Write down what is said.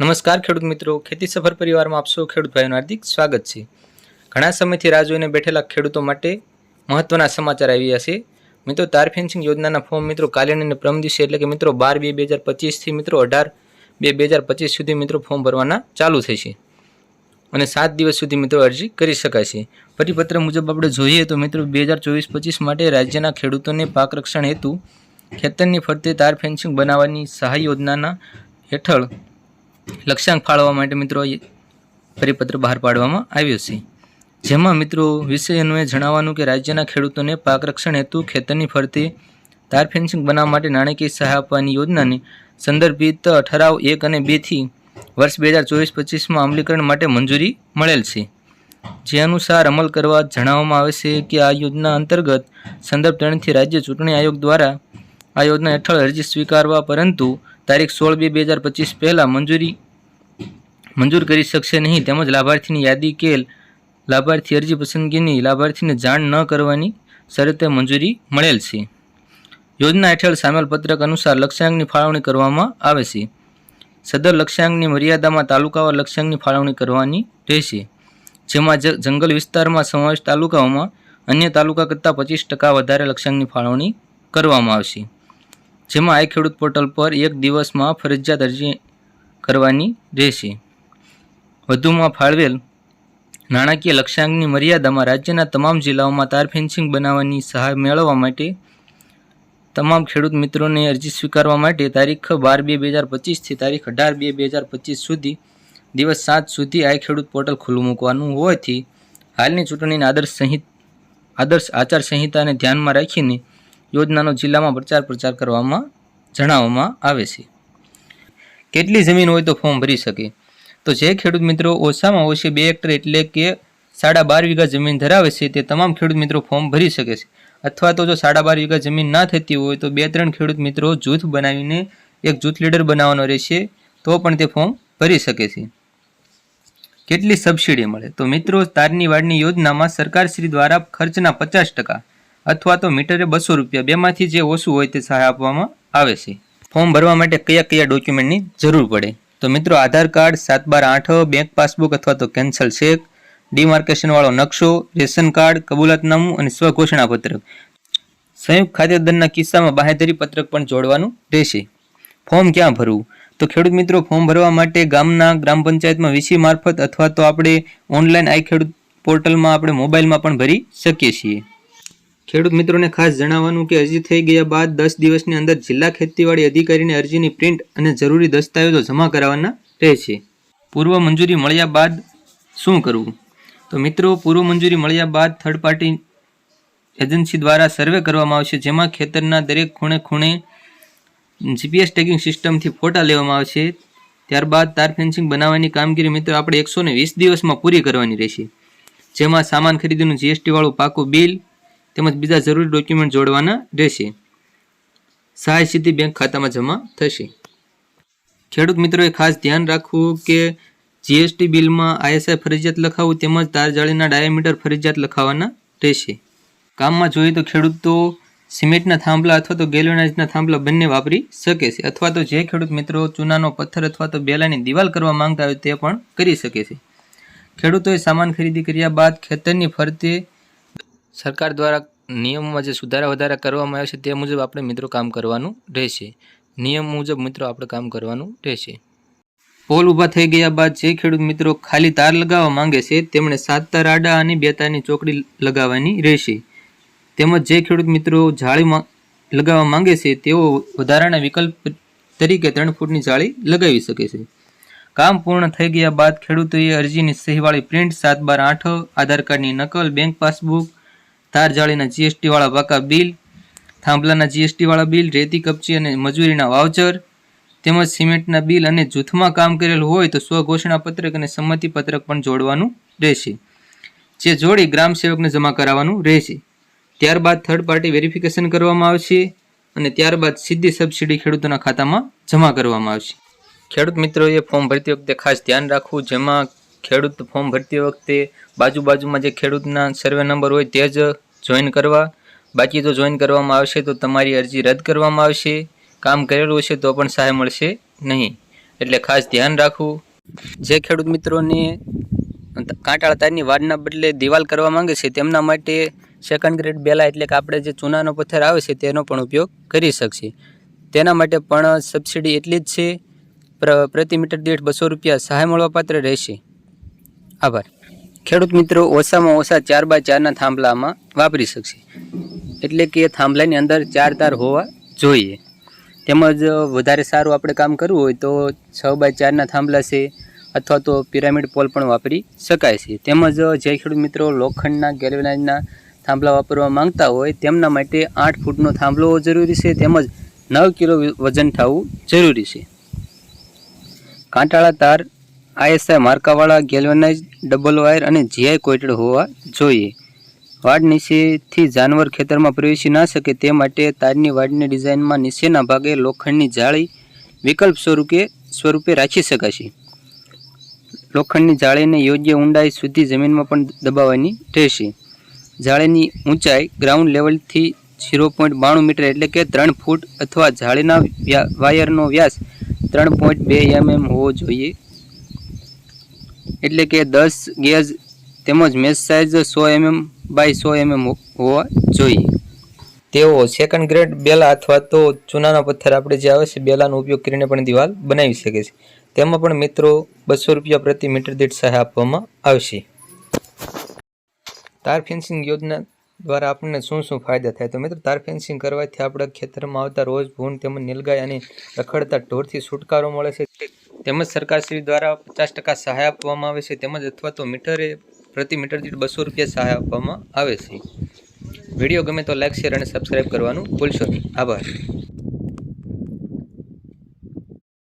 નમસ્કાર ખેડૂત મિત્રો. ખેતી સફર પરિવારમાં આપ ખેડૂત ભાઈઓનું હાર્દિક સ્વાગત છે. ઘણા સમયથી રાહ જોઈને બેઠેલા ખેડૂતો માટે મહત્વના સમાચાર આવ્યા છે. મિત્રો, તાર ફેન્સિંગ યોજનાના ફોર્મ મિત્રો કાલે અને પ્રમ દિવસે એટલે કે મિત્રો બાર બે બે હજાર પચીસથી મિત્રો અઢાર બે બે હજાર પચીસ સુધી મિત્રો ફોર્મ ભરવાના ચાલુ થશે અને સાત દિવસ સુધી મિત્રો અરજી કરી શકાશે પરિપત્ર મુજબ આપણે જોઈએ તો મિત્રો બે હજાર ચોવીસ પચીસ માટે રાજ્યના ખેડૂતોને પાક રક્ષણ હેતુ ખેતરની ફરતે તાર ફેન્સિંગ બનાવવાની સહાય યોજનાના હેઠળ લક્ષ્યાંક ફાળવવા માટે મિત્રો પરિપત્ર બહાર પાડવામાં આવ્યો છે. જેમાં મિત્રો વિષય એ જણાવવાનું કે રાજ્યના ખેડૂતોને પાક રક્ષણ હેતુ ખેતરની ફરતે તાર ફેન્સિંગ બનાવવા માટે નાણાકીય સહાય આપવાની યોજનાને સંદર્ભિત ઠરાવ એક અને બેથી વર્ષ બે હજાર ચોવીસ પચીસમાં અમલીકરણ માટે મંજૂરી મળેલ છે. જે અનુસાર અમલ કરવા જણાવવામાં આવે છે કે આ યોજના અંતર્ગત સંદર્ભ ત્રણથી રાજ્ય ચૂંટણી આયોગ દ્વારા આ યોજના હેઠળ અરજી સ્વીકારવા પરંતુ તારીખ સોળ બે બે હજાર પચીસ પહેલાં મંજૂરી મંજૂર કરી શકશે નહીં. તેમજ લાભાર્થીની યાદી કે લાભાર્થી અરજી પસંદગીની લાભાર્થીને જાણ ન કરવાની શરતે મંજૂરી મળેલ છે. યોજના હેઠળ સામેલ પત્રક અનુસાર લક્ષ્યાંકની ફાળવણી કરવામાં આવે છે. સદર લક્ષ્યાંકની મર્યાદામાં તાલુકાવાર લક્ષ્યાંકની ફાળવણી કરવાની રહેશે. જેમાં જંગલ વિસ્તારમાં સમાવેશ તાલુકાઓમાં અન્ય તાલુકા કરતાં પચીસ ટકા વધારે લક્ષ્યાંકની ફાળવણી કરવામાં આવશે. જેમાં આઈ ખેડૂત પોર્ટલ પર એક દિવસમાં ફરજિયાત અરજી કરવાની રહેશે. વધુમાં ફાળવેલ નાણાકીય લક્ષ્યાંકની મર્યાદામાં રાજ્યના તમામ જિલ્લાઓમાં તાર ફેન્સિંગ બનાવવાની સહાય મેળવવા માટે તમામ ખેડૂત મિત્રોને અરજી સ્વીકારવા માટે તારીખ બાર બે બે હજાર પચીસથી તારીખ અઢાર બે બે હજાર પચીસ સુધી, દિવસ સાત સુધી આ ખેડૂત પોર્ટલ ખુલ્લું મૂકવાનું હોવાથી હાલની ચૂંટણીના આદર્શ સંહિત, આદર્શ આચાર સંહિતાને ધ્યાનમાં રાખીને યોજનાનો જિલ્લામાં પ્રચાર પ્રચાર કરવામાં જણાવવામાં આવે છે. કેટલી જમીન હોય તો ફોર્મ ભરી શકે? તો જે ખેડૂત મિત્રો ઓછામાં ઓછી બે હેક્ટર એટલે કે સાડા બાર વીઘા જમીન ધરાવે છે તે તમામ ખેડૂત મિત્રો ફોર્મ ભરી શકે છે. અથવા તો જો સાડા બાર વીઘા જમીન ના થતી હોય તો બે ત્રણ ખેડૂત મિત્રો જૂથ બનાવીને એક જૂથ લીડર બનાવવાનો રહેશે તો પણ તે ફોર્મ ભરી શકે છે. કેટલી સબસિડી મળે? તો મિત્રો તારની વાડની યોજનામાં સરકારશ્રી દ્વારા ખર્ચના પચાસ ટકા અથવા તો મીટરે બસો રૂપિયા બેમાંથી જે ઓછું હોય તે સહાય આપવામાં આવે છે. ફોર્મ ભરવા માટે કયા કયા ડોક્યુમેન્ટની જરૂર પડે? તો મિત્રો, આધાર કાર્ડ, સાત બાર આઠ બેંક પાસબુક અથવા તો કેન્સલ ચેક ડીમાર્કેશનવાળો નકશો, રેશન કાર્ડ, કબૂલાતનામું અને સ્વઘોષણા પત્રક સંયુક્ત ખાતેદારના કિસ્સામાં બાહેધરી પત્રક પણ જોડવાનું રહેશે. ફોર્મ ક્યાં ભરવું? તો ખેડૂત મિત્રો, ફોર્મ ભરવા માટે ગામના ગ્રામ પંચાયતમાં વીસી મારફત અથવા તો આપણે ઓનલાઈન આઈ ખેડૂત પોર્ટલમાં, આપણે મોબાઈલમાં પણ ભરી શકીએ છીએ. ખેડૂત મિત્રોને ખાસ જણાવવાનું કે અરજી થઈ ગયા બાદ દસ દિવસની અંદર જિલ્લા ખેતીવાડી અધિકારીને અરજીની પ્રિન્ટ અને જરૂરી દસ્તાવેજો જમા કરાવવાના રહેશે. પૂર્વ મંજૂરી મળ્યા બાદ શું કરવું? તો મિત્રો, પૂર્વ મંજૂરી મળ્યા બાદ થર્ડ પાર્ટી એજન્સી દ્વારા સર્વે કરવામાં આવશે, જેમાં ખેતરના દરેક ખૂણે ખૂણે જીપીએસ ટેગિંગ સિસ્ટમથી ફોટા લેવામાં આવશે. ત્યારબાદ તાર ફેન્સિંગ બનાવવાની કામગીરી મિત્રો આપણે એકસો વીસ દિવસમાં પૂરી કરવાની રહેશે. જેમાં સામાન ખરીદીનું જીએસટીવાળું પાકું બિલ તેમજ બીજા જરૂરી ડોક્યુમેન્ટ જોડવાના રહેશે. સહાય સીધી બેંક ખાતામાં જમા થશે. ખેડૂત મિત્રોએ ખાસ ધ્યાન રાખવું કે જીએસટી બિલમાં આઈએસઆઈ ફરજિયાત લખાવવું તેમજ તાર જાળીના ડાયામીટર ફરજિયાત લખાવવાના રહેશે. કામમાં જોઈએ તો ખેડૂતો સિમેન્ટના થાંભલા અથવા તો ગેલ્વેનાઇઝના થાંભલા બંને વાપરી શકે છે અથવા તો જે ખેડૂત મિત્રો ચૂનાનો પથ્થર અથવા તો બેલાની દિવાલ કરવા માંગતા હોય તે પણ કરી શકે છે. ખેડૂતોએ સામાન ખરીદી કર્યા બાદ ખેતરની ફરતે સરકાર દ્વારા નિયમમાં જે સુધારા વધારા કરવામાં આવ્યા છે તે મુજબ આપણે મિત્રો કામ કરવાનું રહેશે. નિયમ મુજબ મિત્રો આપણે કામ કરવાનું રહેશે. પોલ ઊભા થઈ ગયા બાદ જે ખેડૂત મિત્રો ખાલી તાર લગાવવા માંગે છે તેમણે સાત તાર આડા અને બે તારની ચોકડી લગાવવાની રહેશે. તેમજ જે ખેડૂત મિત્રો જાળી લગાવવા માંગે છે તેઓ વધારાના વિકલ્પ તરીકે ત્રણ ફૂટની જાળી લગાવી શકે છે. કામ પૂર્ણ થઈ ગયા બાદ ખેડૂતોએ અરજીની સહીવાળી પ્રિન્ટ સાત બાર આઠ, આધાર કાર્ડની નકલ, બેંક પાસબુક જાળીના જીએસટીવાળા પાકા બિલ, થાંભલાના જીએસટીવાળા બિલ, રેતી કપચી અને મજૂરીના વાઉચર તેમજ સિમેન્ટના બિલ અને જૂથમાં કામ કરેલું હોય તો સ્વઘોષણા પત્રક અને સંમતિ પત્રક પણ જોડવાનું રહેશે. જે જોડી ગ્રામ સેવકને જમા કરાવવાનું રહેશે. ત્યારબાદ થર્ડ પાર્ટી વેરિફિકેશન કરવામાં આવશે અને ત્યારબાદ સીધી સબસિડી ખેડૂતોના ખાતામાં જમા કરવામાં આવશે. ખેડૂત મિત્રોએ ફોર્મ ભરતી વખતે ખાસ ધ્યાન રાખવું, જેમાં ખેડૂત ફોર્મ ભરતી વખતે બાજુ બાજુમાં જે ખેડૂતના સર્વે નંબર હોય તે જ જોઈન કરવા. બાકી જો જોઈન કરવામાં આવશે તો તમારી અરજી રદ કરવામાં આવશે. કામ કરેલું હશે તો પણ સહાય મળશે નહીં. એટલે ખાસ ધ્યાન રાખવું. જે ખેડૂત મિત્રોને કાંટાળા તારની વાડના બદલે દિવાલ કરવા માંગે છે તેમના માટે સેકન્ડ ગ્રેડ બેલા એટલે કે આપણે જે ચૂનાનો પથ્થર આવે છે તેનો પણ ઉપયોગ કરી શકશે. તેના માટે પણ સબસિડી એટલી જ છે. પ્ર- પ્રતિ મીટર દીઠ બસો રૂપિયા સહાય મળવાપાત્ર રહેશે. આભાર. ખેડૂત મિત્રો, ઓછામાં ઓછા ચાર બાય ચારના થાંભલામાં વાપરી શકશે. એટલે કે થાંભલાની અંદર ચાર તાર હોવા જોઈએ. તેમજ વધારે સારું આપણે કામ કરવું હોય તો છ બાય ચારના થાંભલા છે, અથવા તો પિરામિડ પોલ પણ વાપરી શકાય છે. તેમજ જે ખેડૂત મિત્રો લોખંડના ગેલવેનાઇઝના થાંભલા વાપરવા માંગતા હોય, તેમના માટે આઠ ફૂટનો થાંભલો જરૂરી છે, તેમજ નવ કિલો વજન થવું જરૂરી છે. કાંટાળા તાર આઈએસઆઈ માર્કાવાળા ગેલ્વેનાઇઝ ડબલ વાયર અને જીઆઈ કોઇટેડ હોવા જોઈએ. વાડ નીચેથી જાનવર ખેતરમાં પ્રવેશી ના શકે તે માટે તારની વાડની ડિઝાઇનમાં નીચેના ભાગે લોખંડની જાળી વિકલ્પ સ્વરૂપે સ્વરૂપે રાખી શકાશે. લોખંડની જાળીને યોગ્ય ઊંડાઈ સુધી જમીનમાં પણ દબાવવાની રહેશે. જાળીની ઊંચાઈ ગ્રાઉન્ડ લેવલથી ઝીરો પોઈન્ટ બાણું મીટર એટલે કે ત્રણ ફૂટ અથવા જાળીના વાયરનો વ્યાસ ત્રણ પોઈન્ટ બે એમએમ હોવો જોઈએ. એટલે કે દસ ગેજ તેમજ મેસ સાઇઝ સો એમએમ બાય સો એમએમ હોવા જોઈએ. તેઓ સેકન્ડ ગ્રેડ બેલા અથવા તો ચૂનાનો પથ્થર આપણે જે આવે છે બેલાનો ઉપયોગ કરીને પણ દિવાલ બનાવી શકે છે. તેમાં પણ મિત્રો બસો રૂપિયા પ્રતિ મીટર દીઠ સહાય આપવામાં આવશે. તાર ફેન્સિંગ યોજના દ્વારા આપણને શું શું ફાયદા થાય? તો મિત્રો, તાર ફેન્સિંગ કરવાથી આપણા ખેતરમાં આવતા રોજ ભૂન તેમજ નીલગાય અને રખડતા ઢોરથી છુટકારો મળે છે. તેમજ સરકારશ્રી દ્વારા પચાસ ટકા સહાય આપવામાં આવે છે. તેમજ અથવા તો મીટરે પ્રતિ મીટર દીઠ બસો રૂપિયા સહાય આપવામાં આવે છે. વીડિયો ગમે તો લાઇક શેર અને સબસ્ક્રાઈબ કરવાનું ભૂલશો નહીં. આભાર.